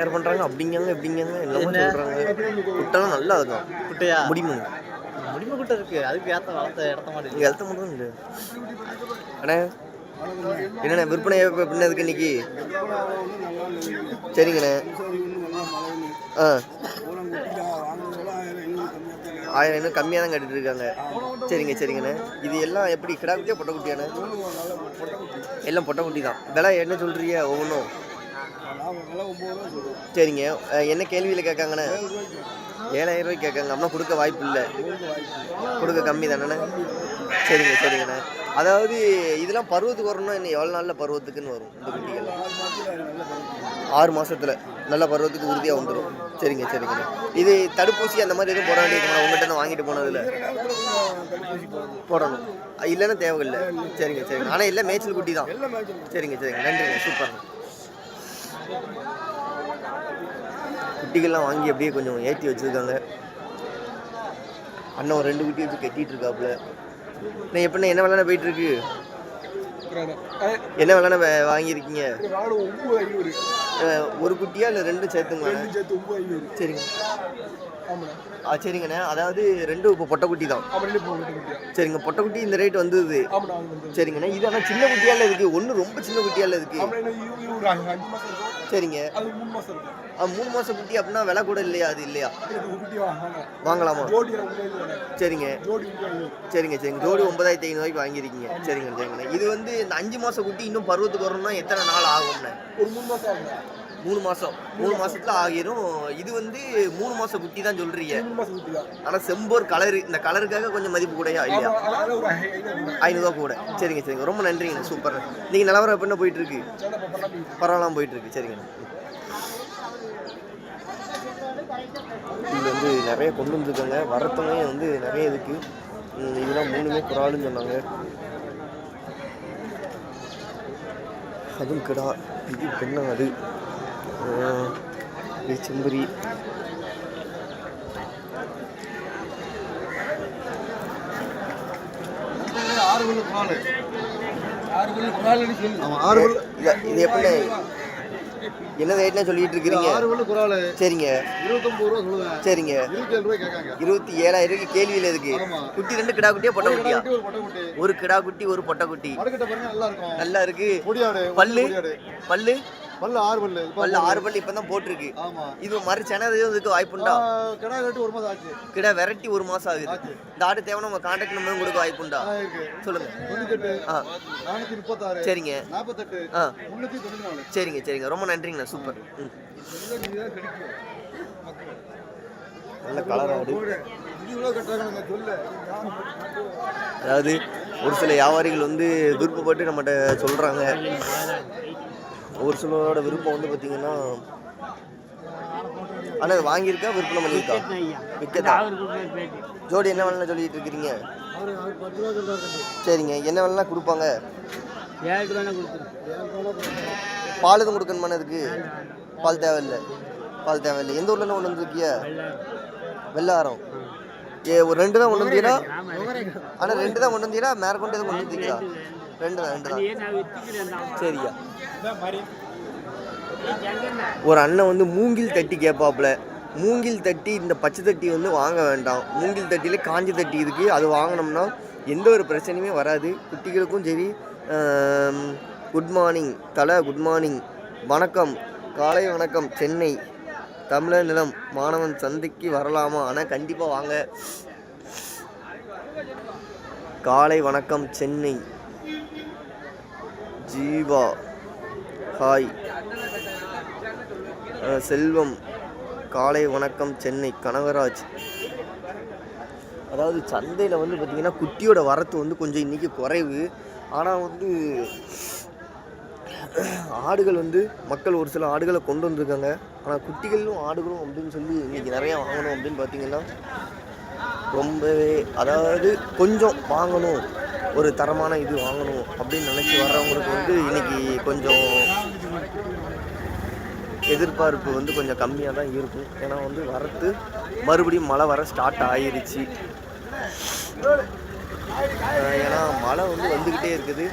யார் பண்ணுறாங்க அப்படிங்காங்க இப்படிங்காங்க என்னமோ சொல்கிறாங்க குட்டெல்லாம் நல்லா இருக்கும் குட்டையா? முடியுமா முடிமை குட்டை இருக்கு. அதுக்கு ஏத்த வளர்த்த இடத்த இங்கே எழுத்த மட்டும் இல்லை அண்ணே என்னண்ணே விற்பனை பின்னதுக்கு இன்னைக்கு? சரிங்கண்ணே. ஆ. ஆயிரம் இன்னும் கம்மியாக தான் கட்டிட்டு இருக்காங்க. சரிங்க சரிங்கண்ணே. இது எல்லாம் எப்படி கிடா குட்டியா பொட்டை குட்டியாண்ணே? எல்லாம் பொட்டை குட்டி தான். விலை என்ன சொல்கிறீங்க ஒவ்வொன்றும்? சரிங்க. என்ன கேள்வியில் கேட்காங்கண்ணே? ஏழாயிரம் ரூபாய்க்கு கேட்காங்க. அப்படின்னா கொடுக்க வாய்ப்பு இல்லை. கொடுக்க கம்மி தானேண்ணே? சரிங்க சரிங்கண்ணே. அதாவது இதெல்லாம் பருவத்துக்கு வரணும்னா இன்னும் எவ்வளோ நாளில் பருவத்துக்குன்னு வரும் இந்த குட்டிகள் ஆறு மாதத்தில் நல்ல பருவத்துக்கு உறுதியாக வந்துடும் சரிங்க சரிங்கண்ணே. இது தடுப்பூசி அந்த மாதிரி எதுவும் போட வேண்டியது உங்கள்கிட்ட வாங்கிட்டு போனதில்? போடணும். இல்லைன்னா தேவையில்லை. சரிங்க சரிங்க. ஆனால் இல்லை மேய்ச்சல் குட்டி தான். சரிங்க சரிங்க. நன்றிங்க. சூப்பர் குட்டிகள்லாம் வாங்கி அப்படியே கொஞ்சம் ஏற்றி வச்சுருக்காங்க. அண்ணன் ஒரு ரெண்டு குட்டி வச்சு கட்டிகிட்டு இருக்காப்புல. நான் எப்படிண்ணே என்ன விளாட போயிட்டுருக்கு? என்ன விளாட வாங்கியிருக்கீங்க? ஒரு குட்டியா இல்லை ரெண்டும் சேர்த்துங்களா? சரிங்க. ஆ சரிங்கண்ணே. அதாவது ரெண்டும் இப்போ பொட்டை குட்டி தான். சரிங்க பொட்டை குட்டி இந்த ரேட் வந்தது. சரிங்கண்ணே. இது ஆனால் சின்ன குட்டியால இருக்கு ஒன்று ரொம்ப சின்ன குட்டியால இருக்கு சரிங்க. ஆ, மூணு மாசம் குட்டி அப்படின்னா விலை கூட இல்லையா? அது இல்லையா? வாங்கலாமா? சரிங்க. சரிங்க சரிங்க. ஜோடி ஒன்பதாயிரத்தி ஐநூறுவாய்க்கு வாங்கியிருக்கீங்க. சரிங்க சரிங்கண்ணே இது வந்து இந்த அஞ்சு மாசம் குட்டி இன்னும் பருவத்துக்கு வரணும்னா எத்தனை நாள் ஆகும்ண்ணே மூணு மாசம் மூணு மாசத்துல ஆகிரும். இது வந்து மூணு மாசம் குட்டி தான் சொல்றீங்க. ஆனா செம்போர் கலர் இந்த கலருக்காக கொஞ்சம் மதிப்பு கூடயா இல்லையா? ஐநூறுரூவா கூட. சரிங்க சரிங்க. ரொம்ப நன்றிங்கண்ணே. சூப்பர். நீங்க நிலவரம் எப்ப என்ன போயிட்டு இருக்கு பரவாயில்லாம போயிட்டு இருக்கு சரிங்கண்ணே. இது வந்து நிறைய கொண்டு வந்துருக்காங்க. வரத்தமே வந்து நிறைய இருக்கு. ம், இதெல்லாம் மூணுமே குறாலுன்னு சொன்னாங்க. அதுவும் கிடா. இது பெண்ணா அது? ஆஹ், இது செம்பரி இது எப்படி என்ன ரேட்னா சொல்லிட்டு இருக்கிறீங்க? சரிங்க. சரிங்க. இருபத்தி ஏழாயிரம் கேள்வியில் இருக்கு. குட்டி ரெண்டு கிடா குட்டியா பொட்டை குட்டியா? ஒரு கிடா குட்டி ஒரு பொட்டை குட்டி. நல்லா இருக்கு. பல்லு? பல்லு? பல்லு ஆறு பல்லு இப்ப பல்லு ஆறு பல்லு இப்பதான் போட்டிருக்கு. ஆமா. இது மாதிரி செனது இதுக்கு வாய்ப்புண்டா ஆஹ் கிடா கட்டி ஒரு மாதம் ஆச்சு. கிடா விரட்டி ஒரு மாசம் ஆகுது. இந்த ஆடு தேவை நம்ம கான்டாக்ட் நம்பரும் கொடுக்க வாய்ப்புண்டா சொல்லுங்க. முப்பத்தாறு சரிங்க. நாற்பத்தெட்டு ஆ. சரிங்க சரிங்க. ரொம்ப நன்றிங்கண்ணா. சூப்பர். நல்ல கலர் ஆடு. அதாவது ஒரு சில வியாபாரிகள் வந்து விருப்பப்பட்டு நம்மகிட்ட சொல்கிறாங்க ஒரு சிலரோட விருப்பம் வந்து பார்த்தீங்கன்னா ஆனால் வாங்கியிருக்கா? விற்பனை பண்ணியிருக்கா? விற்கதா ஜோடி என்ன வேணாலும் சொல்லிட்டு இருக்கிறீங்க சரிங்க. என்ன வேணாலும் கொடுப்பாங்க? பால் எதுவும் கொடுக்கணுமாண்ணே அதுக்கு பால் தேவையில்லை. பால் தேவையில்லை. எந்த ஊர்லேருந்து கொண்டு வந்துருக்கிய? வெள்ளாரம் ஏ ஒரு ரெண்டு தான் கொண்டு வந்தீங்களா ஆனால் ரெண்டு. தான் கொண்டு வந்தீங்களா மேற்கொண்டு எதுவும் கொண்டு வந்தீங்களா ரெண்டு தான் ரெண்டு தான். சரியா. ஒரு அண்ணன் வந்து மூங்கில் தட்டி கேட்பாப்புல மூங்கில் தட்டி இந்த பச்சை தட்டி வந்து வாங்க வேண்டாம். மூங்கில் தட்டியில் காஞ்சி தட்டி இருக்கு. அது வாங்கினோம்னா எந்த ஒரு பிரச்சனையுமே வராது. குட்டிகளுக்கும் சரி குட் மார்னிங் தலை குட் மார்னிங் வணக்கம். காலை வணக்கம். சென்னை தமிழர் நிலம். மாணவன் சந்தைக்கு வரலாமா? ஆனால் கண்டிப்பாக வாங்க. காலை வணக்கம் சென்னை. ஜீவா ஹாய். செல்வம் காலை வணக்கம் சென்னை கனகராஜ். அதாவது சந்தையில் வந்து பார்த்திங்கன்னா குட்டியோட வரத்து வந்து கொஞ்சம் இன்றைக்கி குறைவு. ஆனால் வந்து ஆடுகள் வந்து மக்கள் ஒரு சில ஆடுகளை கொண்டு வந்திருக்காங்க. ஆனால் குட்டிகளும் ஆடுகளும் அப்படின்னு சொல்லி இன்றைக்கி நிறையா வாங்கணும் அப்படின்னு பார்த்தீங்கன்னா ரொம்பவே அதாவது கொஞ்சம் வாங்கணும். ஒரு தரமான இது வாங்கணும் அப்படின்னு நினச்சி வர்றவங்களுக்கு வந்து இன்னைக்கு கொஞ்சம் எதிர்பார்ப்பு வந்து கொஞ்சம் கம்மியாக தான் இருக்கும். ஏன்னா வந்து வரத்து மறுபடியும் மழை வர ஸ்டார்ட் ஆயிடுச்சு ஏன்னா மழை வந்து வந்துக்கிட்டே இருக்குது.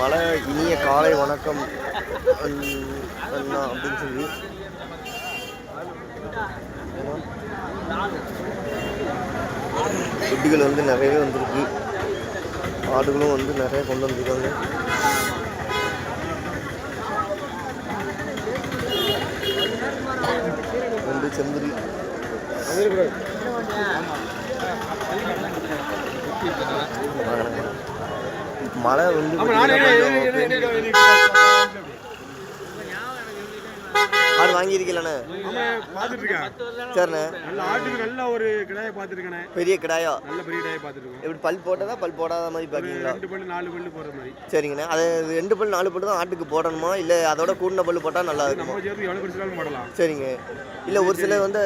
மழை இனிய காலை வணக்கம். அப்படின்னு சொல்லி. குட்டிகள் வந்து நிறையவே வந்திருக்கு. ஆடுகளும் வந்து நிறைய கொண்டு வந்திருக்காங்க ரெண்டு செம்புரி மழை வந்து ஆடு வாங்கியிருக்கீங்களண்ணே? பார்த்துட்டு இருக்கேன் சரிண்ணே. நல்ல ஆட்டுக்கு நல்ல ஒரு கிடாயை பார்த்துருக்கேனே பெரிய கிடாயா? நல்ல பெரிய கிடாயை பார்த்துருக்கோம். எப்படி பல் போட்டதா பல் போடாத மாதிரி பார்க்கீங்களா? ரெண்டு பல்லு நாலு பல்லு போகிற மாதிரி. சரிங்கண்ணே. அது ரெண்டு பல் நாலு பல் தான் ஆட்டுக்கு போடணுமா? இல்லை அதோட கூடின பல் போட்டால் நல்லா இருக்குமா? நம்ம சேர்த்து எவ்வளோ பிடிச்சாலும் போடலாம். சரிங்க. இல்லை ஒரு சிலர் வந்து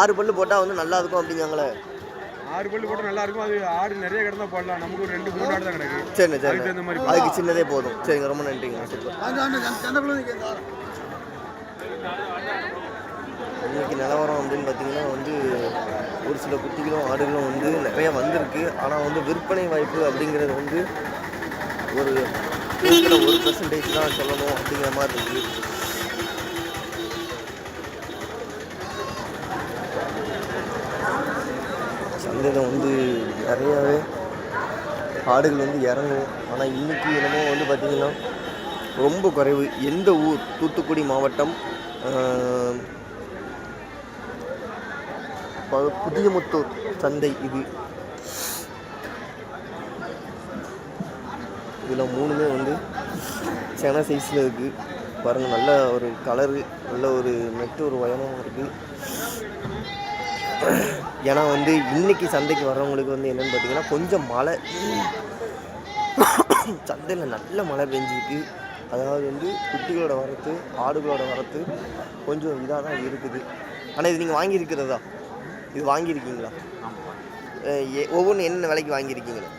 ஆறு பல் போட்டால் வந்து நல்லா இருக்கும் அப்படிங்காங்களே ஆறு பல்லு போட்டு நல்லா இருக்கும். அது ஆடு நிறைய கிடந்தா போடலாம். நமக்கு ஒரு ரெண்டு மூணு ஆடு தான் கிடக்கு. சரிண்ணே அதுக்கு சரிண்ணே தகுந்த மாதிரி அதுக்கு சின்னதே போதும். சரிங்க ரொம்ப நன்றிங்க. இன்றைக்கி நிலவரம் அப்படின்னு பார்த்தீங்கன்னா வந்து ஒரு சில குட்டிகளும் ஆடுகளும் வந்து நிறைய வந்திருக்கு. ஆனால் வந்து விற்பனை வாய்ப்பு அப்படிங்கிறது வந்து ஒரு ஒரு பர்சன்டேஜ் தான் சொல்லணும் அப்படிங்கிற மாதிரி இருக்கு. சந்தையில் வந்து நிறையாவே ஆடுகள் வந்து இறங்கும். ஆனால் இன்னைக்கு என்னமோ வந்து பார்த்திங்கன்னா ரொம்ப குறைவு. எந்த ஊர்? தூத்துக்குடி மாவட்டம் புதிய முத்தூர் சந்தை இது. இதில் மூணுமே வந்து சென சைஸில் இருக்குது பாருங்கள் நல்ல ஒரு கலரு நல்ல ஒரு நெட்டு ஒரு உயரமும் இருக்குது ஏன்னா வந்து இன்னைக்கு சந்தைக்கு வர்றவங்களுக்கு வந்து என்னென்னு பார்த்தீங்கன்னா கொஞ்சம் மழை. சந்தையில் நல்ல மழை பெஞ்சிருக்கு. அதாவது வந்து குட்டிகளோட வரத்து ஆடுகளோட வரத்து கொஞ்சம் இதாக தான் இருக்குது. ஆனால் இது நீங்கள் வாங்கியிருக்கிறதா? இது வாங்கியிருக்கீங்களா? ஒவ்வொன்றும் என்னென்ன விலைக்கு வாங்கியிருக்கீங்களா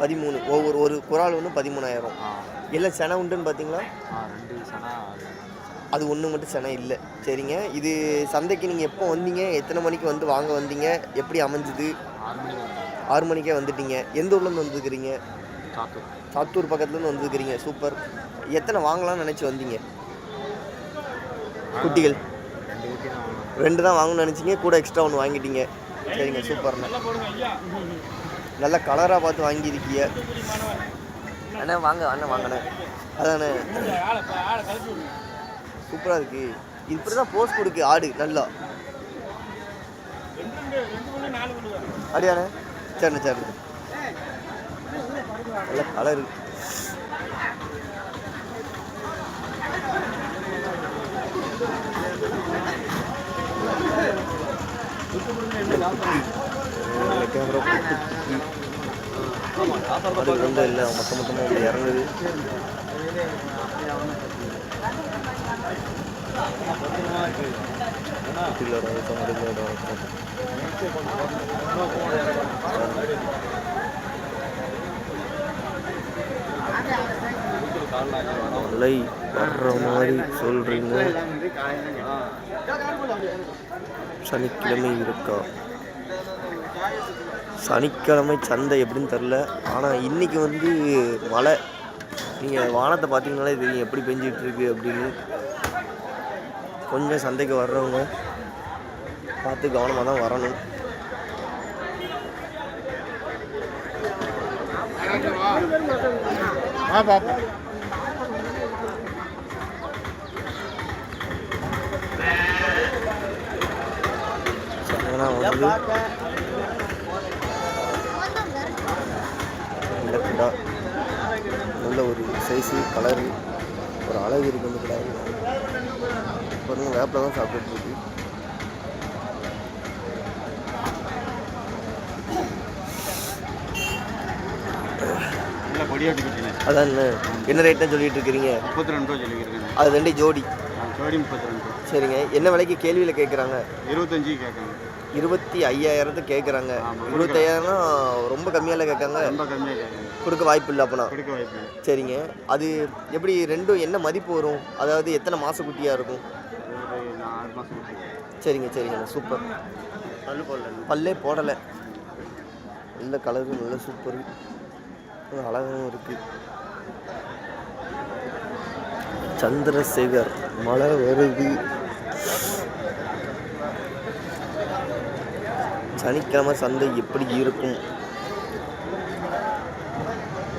பதிமூணு. ஒவ்வொரு ஒரு குறால் ஒன்று பதிமூணாயிரம். எல்லாம் செனை உண்டுன்னு பார்த்தீங்களா அது ஒன்று மட்டும் செனை இல்லை. சரிங்க. இது சந்தைக்கு நீங்கள் எப்போ வந்தீங்க? எத்தனை மணிக்கு வந்து வாங்க வந்தீங்க? எப்படி அமைஞ்சுது? ஆறு மணிக்கே வந்துட்டீங்க. எந்த ஊர்லேருந்து வந்துருக்கிறீங்க சாத்தூர். சாத்தூர் பக்கத்துலேருந்து வந்துருக்கிறீங்க. சூப்பர். எத்தனை வாங்கலாம்னு நினச்சி வந்தீங்க? குட்டிகள். ரெண்டு தான் வாங்கினோம் ரெண்டு தான் வாங்கணும்னு நினச்சிங்க. கூட எக்ஸ்ட்ரா ஒன்று வாங்கிட்டீங்க. சரிங்க சூப்பர்ண்ணே நல்ல கலராக பார்த்து வாங்கியிருக்கீங்க. அண்ணா வாங்க அண்ணன் வாங்கண்ணே. அதாண்ணே சூப்பராக இருக்கு. இப்படி தான் போஸ்ட் கொடுக்கு ஆடு நல்லா. அப்படியாண்ணே? சரிண்ணே சரிண்ணே. நல்ல கலரு கேமரா அது வந்து இல்லை மொத்த மொத்தமாக வந்து இறங்குது குட்டிகளோட வச்சம் மழை வர்ற மாதிரி சொல்கிறீங்க சனிக்கிழமை இருக்கா? சனிக்கிழமை சந்தை எப்படின்னு தெரில ஆனால் இன்னைக்கு வந்து மழை. நீங்கள் வானத்தை பார்த்தீங்கனாலே தெரியும் எப்படி பெஞ்சிகிட்ருக்கு அப்படின்னு. கொஞ்சம் சந்தைக்கு வர்றவங்க பார்த்து கவனமாக தான் வரணும். ஆ பாப்பா ஏன்னா வந்து நல்ல ஒரு சைஸு கலரு ஒரு அழகு இருக்கு அந்த கிடா. பாருங்க வேப்பில் தான் சாப்பிட்டுட்டு இருக்கு. அதான் என்ன? என்ன ரேட்னு சொல்லிட்டு இருக்கிறீங்க? முப்பத்தி ரெண்டு ரூபா சொல்லியிருக்கேன் அது ரெண்டு ஜோடி. ஜோடி முப்பத்தி ரெண்டு சரிங்க. என்ன விலைக்கு கேள்வியில் கேட்குறாங்க இருபத்தஞ்சு கேட்குங்க இருபத்தி ஐயாயிரத்துக்கு கேட்குறாங்க. இருபத்தையாயிரம்னா ரொம்ப கம்மியால கேட்காங்க. ரொம்ப கம்மியாக கேட்குங்க. கொடுக்க வாய்ப்பு இல்லை அப்போனா. கொடுக்க வாய்ப்பு இல்லை. சரிங்க. அது எப்படி ரெண்டும் என்ன மதிப்பு வரும்? அதாவது எத்தனை மாத குட்டியாக இருக்கும்? ஒரு நான் ஆறு மாதம் கொடுத்துருக்கேன் சரிங்க சரிங்க. சூப்பர் பல்லு போடல. பல்லே போடலை. நல்ல கலரு நல்ல சூப்பரு அழகாகவும் இருக்குது சந்திரசேகர் மழை வருது. சனிக்கிழமை சந்தை எப்படி இருக்கும்?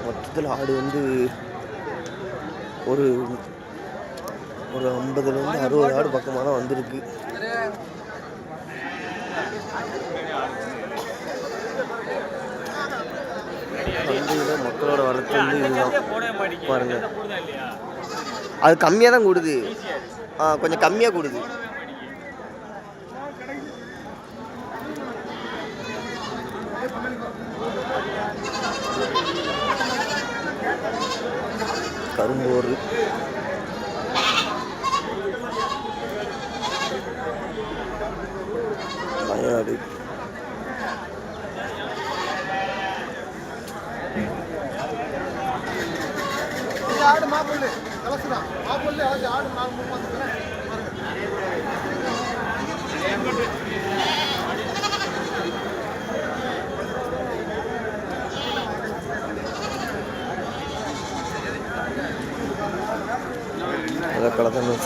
மொத்தத்தில் ஆடு வந்து ஒரு ஒரு ஐம்பதுலேருந்து அறுபது ஆடு பக்கமாக தான் வந்திருக்கு. சந்தையில் மக்களோட வரத்து வந்து இதுதான். பாருங்க. அது கம்மியாக தான் கூடுது. ஆ கொஞ்சம் கம்மியாக கூடுது. கரும்போர் வயநாடு ஆடு மாப்பிள்ளை கலசுதான் மாப்பிள்ளை அது ஆடு மாப்பிள்ளை கலக்கலதான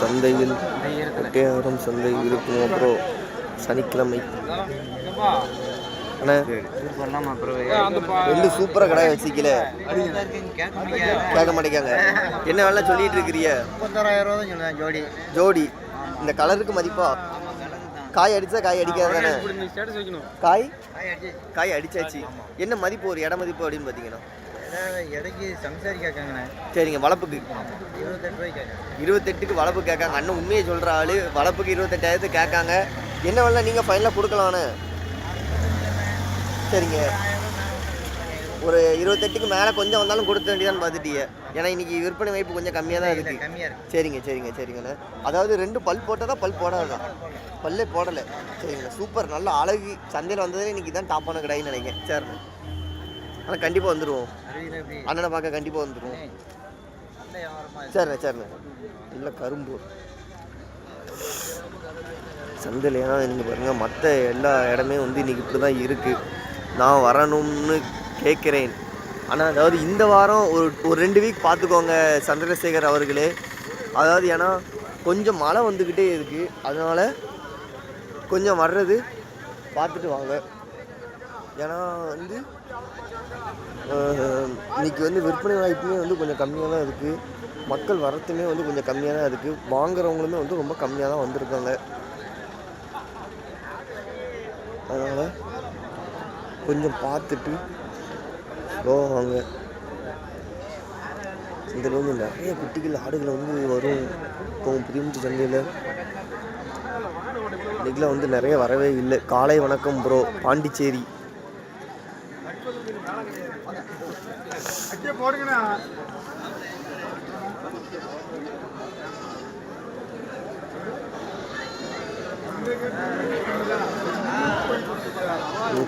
சந்தையில் ஒட்டையாரம் சந்தை இருக்கும் அப்புறம் சனிக்கிழமை. ரெண்டு சூப்பராக கடாய் வச்சிக்கல கேட்க மாட்டேங்காங்க என்ன வேலை சொல்லிட்டு இருக்கிறிய. முப்பத்தாறாயிரம் ஜோடி. ஜோடி இந்த கலருக்கு மதிப்பா? காய் அடிச்சா காய் அடிக்காது தானே நீ ஸ்டேட்டஸ் வைக்கணும் காய்? காய் அடிச்சாச்சு. என்ன மதிப்பு ஒரு இட மதிப்பு அப்படின்னு பார்த்தீங்கன்னா? எடைக்கு சம்சாரி கேட்காங்கண்ணே. சரிங்க வளப்புக்கு. இருபத்தெட்டு ரூபாய்க்கு கேட்காங்க. இருபத்தெட்டுக்கு வளப்பு கேட்காங்க. அண்ணன் உண்மையை சொல்கிற ஆளு. வளப்புக்கு இருபத்தெட்டாயிரத்துக்கு கேட்காங்க. என்ன வேலை நீங்கள் ஃபைனலாக கொடுக்கலான்னு சரிங்க. ஒரு இருபத்தெட்டுக்கு மேலே கொஞ்சம் வந்தாலும் கொடுத்த வேண்டியதான்னு பார்த்துட்டீங்க. ஏன்னா இன்னைக்கு விற்பனை வாய்ப்பு கொஞ்சம் கம்மியாக தான் இருக்குது கம்மியாக சரிங்க சரிங்க சரிங்கண்ணே அதாவது ரெண்டு பல் போட்டதா பல் போடாதா பல்லே போடலை. சரிங்கண்ணா சூப்பர். நல்ல அழகு. சந்தையில் வந்ததுல இன்னைக்கு தான் டாப்பான கடைன்னு நினைக்கிறேன். சரிண்ணே. ஆனால் கண்டிப்பாக வந்துடுவோம் அண்ணனை பார்க்க கண்டிப்பாக வந்துடுவோம் சரிண்ணே சரிண்ணே. இல்லை கரும்பு. சந்தையில் ஏன்னா நீங்கள் பாருங்கள் மற்ற எல்லா இடமே வந்து இன்றைக்கி இப்படி தான் இருக்குது நான் வரணும்னு கேட்குறேன். ஆனால் அதாவது இந்த வாரம் ஒரு ஒரு ரெண்டு வீக் பார்த்துக்கோங்க சந்திரசேகர் அவர்களே. அதாவது ஏன்னா கொஞ்சம் மழை வந்துக்கிட்டே இருக்குது அதனால் கொஞ்சம் வர்றது பார்த்துட்டு வாங்க. ஏன்னா வந்து இன்றைக்கி வந்து விற்பனை வாய்ப்புமே வந்து கொஞ்சம் கம்மியாக தான் இருக்குது மக்கள் வரத்துமே வந்து கொஞ்சம் கம்மியாக தான் இருக்குது வாங்குறவங்களுமே வந்து ரொம்ப கம்மியாக தான் வந்திருக்காங்க. அதனால் கொஞ்சம் பார்த்துட்டு ஸ்லோவாக வாங்க. இதில் வந்து நிறைய குட்டிகள் ஆடுகள் வந்து வரும். இப்போ புதியமுத்து சந்தையில் இன்றைக்கெலாம் வந்து நிறைய வரவே இல்லை. காலை வணக்கம் ப்ரோ பாண்டிச்சேரி. போடுங்கண்ணா.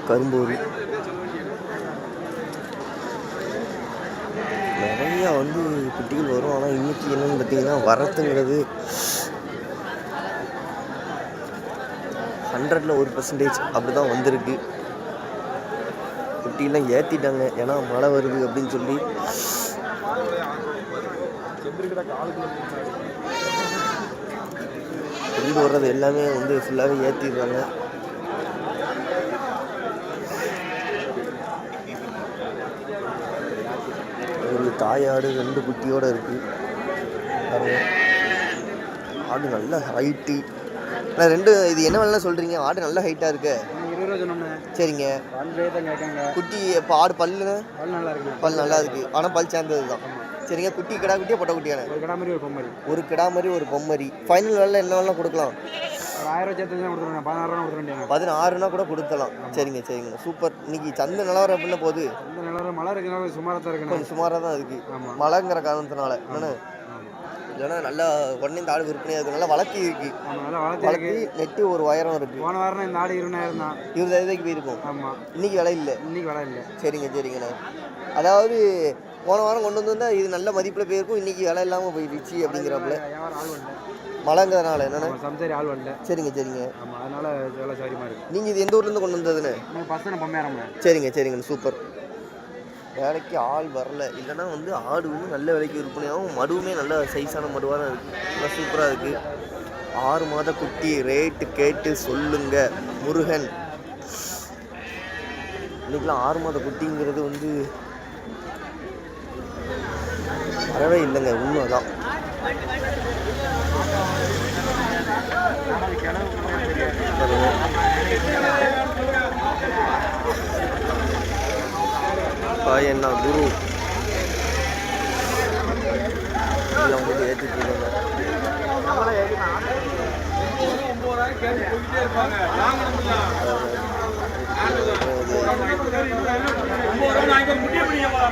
கரும்பூரி. நிறையா வந்து குட்டிகள் வரும் ஆனால் இன்னைக்கு என்னன்னு பார்த்தீங்கன்னா வரத்துங்கிறது ஹண்ட்ரடில் ஒரு பர்சன்டேஜ் அப்படி தான் வந்திருக்கு. குட்டியெல்லாம் ஏற்றிட்டாங்க ஏன்னா மழை வருது அப்படின்னு சொல்லி. கொண்டு வர்றது எல்லாமே வந்து ஃபுல்லாகவே ஏற்றிடுறாங்க ஒரு தாயாடு ரெண்டு குட்டியோட இருக்குது ஆடு நல்ல ஹைட்டு ரெண்டு இது என்ன வேணாலும் சொல்கிறீங்க ஆடு நல்ல ஹைட்டாக இருக்குது சரிங்க. குட்டி இப்போ ஆடு பல்லுன்னு? பல் நல்லா இருக்கு பல் நல்லா இருக்கு. ஆனால் பல் சேர்ந்தது தான் சரிங்க குட்டி கிடா குட்டியா பொட்டை குட்டியான? ஒரு கடை மாதிரி ஒரு பொம்மரி. ஒரு கிடா மாதிரி ஒரு பொம்மரி. ஃபைனல் வேலை என்ன வேணாலும் கொடுக்கலாம்? பதினாறுனா கூட கொடுக்கலாம். சரிங்க சரிங்க. சூப்பர். இன்னைக்கு சந்தை நிலவரம் எப்படின்னா போகுது? மழை இருக்குனால சுமாராக தான் இருக்கணும் கொஞ்சம் சுமாராக தான் இருக்கு. மழைங்கிற காரணத்தினால. என்னன்னு இல்லைன்னா நல்லா உடனே இந்த ஆடு விற்பனையாக இருக்கு. நல்லா வளர்த்தி இருக்கு. வளர்த்து நெட்டு ஒரு உயரம் இருக்கு. போன வாரம் இந்த ஆடு இருபதாயிரம் தான். இருபதாயிரத்துக்கு போயிருக்கும். ஆமாம் இன்னைக்கு விலை இல்லை. இன்னைக்கு விலை இல்லை. சரிங்க சரிங்கண்ணா. அதாவது போன வாரம் கொண்டு வந்திருந்தா இது நல்ல மதிப்பில் போயிருக்கும். இன்னைக்கு விலை இல்லாமல் போயிடுச்சு அப்படிங்கிறப்பல. மழைங்கிறதுனால ஆமா, சம்சாரி ஆள் வரல. சரிங்க சரிங்க. ஆமாம் அதனால வேலை சௌரியமாக இருக்கு. நீங்கள் இது எந்த ஊர்லேருந்து கொண்டு பசங்க பொம்மையாரம்ண்ணே சரிங்க சரிங்கண்ணா. சூப்பர். வேலைக்கு ஆள் வரல. இல்லைன்னா வந்து ஆடு வந்து நல்ல விலைக்கு விற்பனையாகவும் மடுவுமே நல்ல சைஸான மடுவாக தான் இருக்குது நல்லா சூப்பராக இருக்குது ஆறு மாத குட்டி ரேட்டு கேட்டு சொல்லுங்க முருகன். இன்றைக்கெலாம் ஆறு மாத குட்டிங்கிறது வந்து வரவே இல்லைங்க. உண்மைதான். பாருங்க. பாயண்ணா குரு? எல்லாம் ஏற்றிட்டு இருக்காங்க. ஒன்பது ரூபா